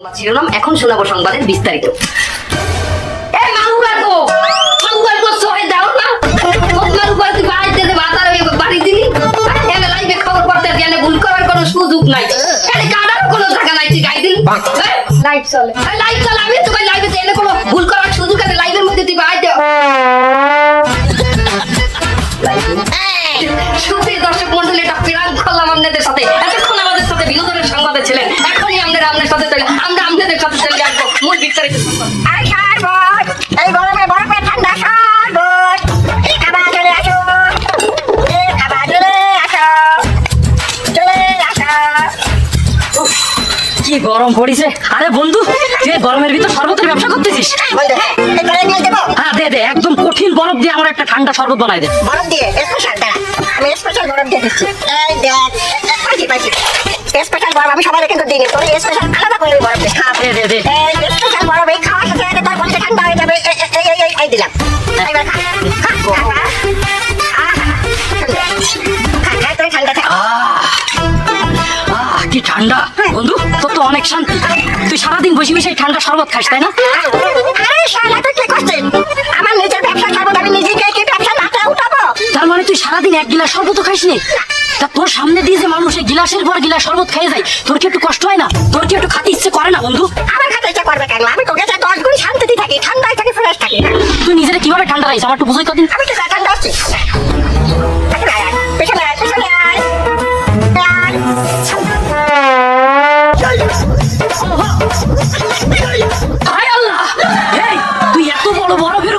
শিরোনাম এখন শোনাবো সংবাদের বিস্তারিত। হয়ে লাইভে সুযোগ নাই। কোনো জায়গা নাই তুই গাই দিলি। লাইভ চলে। লাইভ চলে আমি তোমার লাইভে কোনো ভুল করার সুযোগ আছে লাইভের আসব মূল বিস্তারিত সংবাদ। এই এই গরমে বরফে ঠান্ডা শরবত এই খাবার চলে আসো এই খাবার চলে আসো চলে আসো কি গরম পড়িছে? আরে বন্ধু তুই গরমের ভিতর শরবতের ব্যবসা করতেছিস? হ্যাঁ দে দে একদম কঠিন বরফ দিয়ে আমার একটা ঠান্ডা শরবত বানাই দে। বরফ দিয়ে স্পেশাল আমি স্পেশাল বরফ দিয়ে দিচ্ছি এই দেখ পাইছি পাইছি স্পেশাল বরফ আমি সবাই কিন্তু দিই তোর স্পেশাল আলাদা করে বরফ দে। খা দে দে দিলাম। এবার খা। খা ঠান্ডা কি ঠান্ডা। বন্ধু তোর তো অনেক শান্তি। তুই সারাদিন বসে বসে ঠান্ডা শরবত খাস তাই না? আমার নিজের ব্যবসা করব আমি নিজেকে ব্যবসা উঠাবো? তার মানে তুই সারাদিন এক গিলাস শরবত খাইস নি তা তোর সামনে দিয়ে যে মানুষ গিলাসের পর গিলাস শরবত খেয়ে যায় তোর কি একটু কষ্ট হয় না? তোর কি একটু খাতে ইচ্ছে করে না বন্ধু? আমার খাতে ইচ্ছা করবে কেন? আমি তোকে চাই দশ গুণ শান্তিতে থাকি ঠান্ডায় থাকি ফ্রেশ থাকি। তুই নিজেরা কীভাবে ঠান্ডা রাখিস? আমার একটু বুঝাই কদিন। আমি তো ঠান্ডা আছি। পেছনে আয়, পেছনে আয়, পেছনে আয়। আয়। হায় আল্লাহ! তুই এত বড় বড় উপরে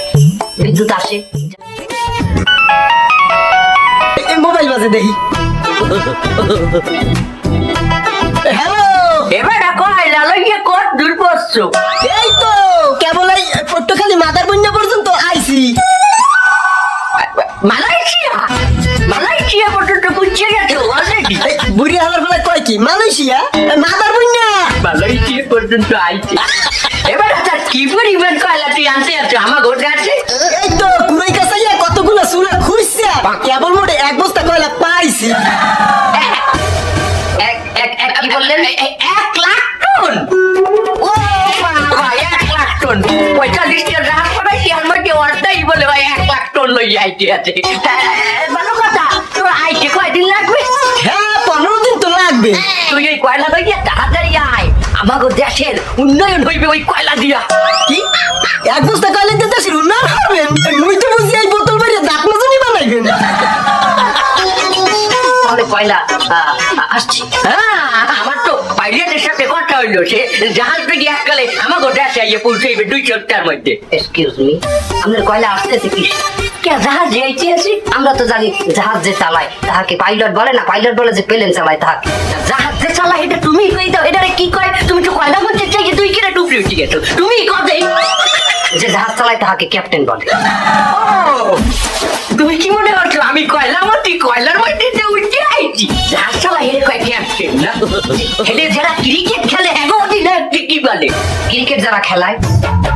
বিদ্যুৎ আসে। মোবাইল বাজে দেখি। হ্যালো এবার কয়লা লইয়ে কত দূর পড়ছো। এই তো কেবল এই পট্টখালি মাদার বন্যা পর্যন্ত আইছি। মালয়েশিয়া? মালয়েশিয়া পর্যন্ত পৌঁছে গেছো অলরেডি বুড়ি হালার ফলে কয় কি মালয়েশিয়া? মাদার বন্যা? মালয়েশিয়া পর্যন্ত আইছে। এবার আচ্ছা কি পরিমাণ কয়লা তুই আনতে আছো আমার ঘর আছে চুলা খুঁজছে? কেবল মোটে এক বস্তা কয়লা পাইছি। এক এক এক কি বললেন? এক লাখ টন। ও বাবা এক লাখ টন। পঁয়তাল্লিশ টা রাত করে কি অর্ধাই বলে ভাই এক লাখ টন লই আইতে আছে? ভালো কথা। তোর আইতে কয়দিন লাগবে? হ্যাঁ পনেরো দিন তো লাগবে। তুই ওই কয়লা লইয়া তাড়াতাড়ি আয়। আমাগো দেশের উন্নয়ন হইবে ওই কয়লা দিয়া। কি? এক বস্তা কয়লা দেশের উন্নয়ন করবেন আহ, আসছি। হ্যাঁ? আমার তো পাইলটের সাথে কথা হইল সে জাহাজ থেকে এককালে আমাকে দেশে আইয়ে পৌঁছাইবে দুই সপ্তাহের মধ্যে। এক্সকিউজ মি আপনার কয়লা আসতেছে কি? জাহাজ যাইতে আমরা তো জানি জাহাজ যে চালায় তাহাকে পাইলট বলে না পাইলট বলে যে প্লেন চালায় তাহাকে। জাহাজ যে চালায় এটা তুমি কই দাও? এটা কি কয়? তুমি তো কয়লা চাই টুকরি উঠে গেছো। তুমি কবে? যে জাহাজ চালায় তাহাকে ক্যাপ্টেন বলে। তুমি কি মনে করছ? আমি কয়লা মতি কয়লার মধ্যে উঠে আইছি জাহাজ চালায় এর কয় ক্যাপ্টেন না। হেলে যারা ক্রিকেট খেলে এগো অধিনায়ক কি বলে। ক্রিকেট যারা খেলায়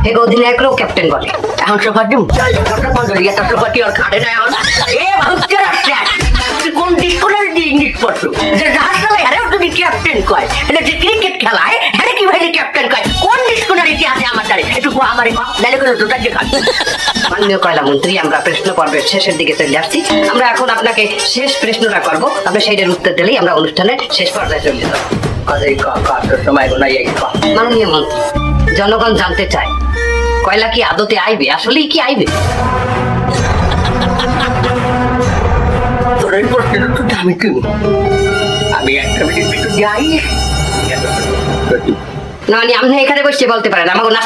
এগো অধিনায়করাও ক্যাপ্টেন বলে। এখন তো সভা কি আর খাড়ে না এখন এ তুই কোন ডিসকোনারি পড়ছো যে চালায় আরে তুমি ক্যাপ্টেন কয়। আমার। করে খান মাননীয় কয়লা মন্ত্রী আমরা প্রশ্ন পর্বের শেষের দিকে চলে আসছি। আমরা এখন আপনাকে শেষ প্রশ্নটা করব। আপনি সেইটার উত্তর দিলেই আমরা অনুষ্ঠানের শেষ পর্যায়ে চলে যাব। সময় মাননীয় মন্ত্রী জনগণ জানতে চায় কয়লা কি আদতে আইবে? আসলেই কি আইবে? তোর এই প্রশ্নের উত্তরটা আমি একটু যাই। না মানে আপনি এখানে বসে বলতে পারেন আমাকে না